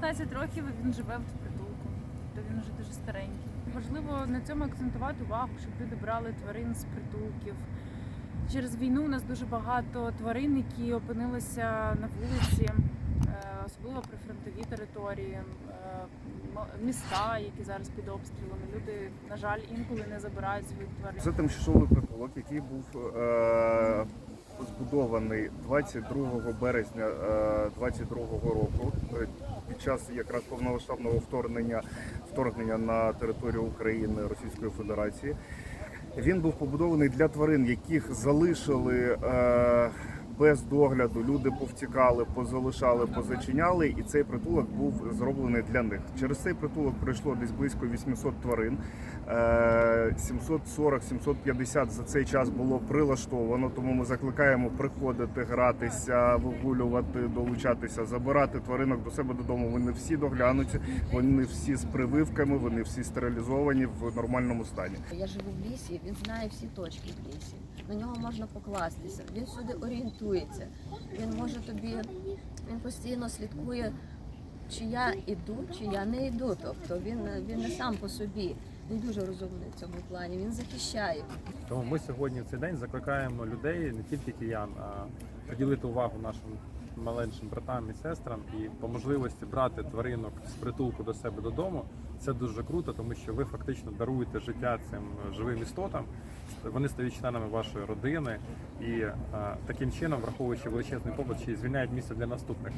16 років він живе в притулку, то він вже дуже старенький. Важливо на цьому акцентувати увагу, щоб люди брали тварин з притулків. Через війну у нас дуже багато тварин, які опинилися на вулиці, е, особливо при фронтовій території, е, міста, які зараз під обстрілами. Люди, на жаль, інколи не забирають своїх тварин. Це тимчасовий притулок, який був е, збудований 22 березня е, 22 року е, під час якраз повномасштабного вторгнення, вторгнення на територію України Російської Федерації. Він був побудований для тварин, яких залишили е, без догляду. Люди повтікали, позалишали, позачиняли, і цей притулок був зроблений для них. Через цей притулок пройшло десь близько 800 тварин. Е, 740-750 за цей час було прилаштовано. Тому ми закликаємо приходити, гратися, вигулювати, долучатися, забирати тваринок до себе додому. Вони всі доглянуті, вони всі з прививками, вони всі стерилізовані в нормальному стані. Я живу в лісі, він знає всі точки в лісі. На нього можна покластися. Він сюди орієнтується. Він може тобі, він постійно слідкує, чи я іду, чи я не йду. Тобто він, він не сам по собі. Він дуже розумний в цьому плані. Він захищає. Тому ми сьогодні в цей день закликаємо людей, не тільки киян, а приділити увагу нашим маленьким братам і сестрам і по можливості брати тваринок з притулку до себе додому. Це дуже круто, тому що ви фактично даруєте життя цим живим істотам. Вони стають членами вашої родини і а, таким чином, враховуючи величезний попит, ще й звільняють місце для наступних.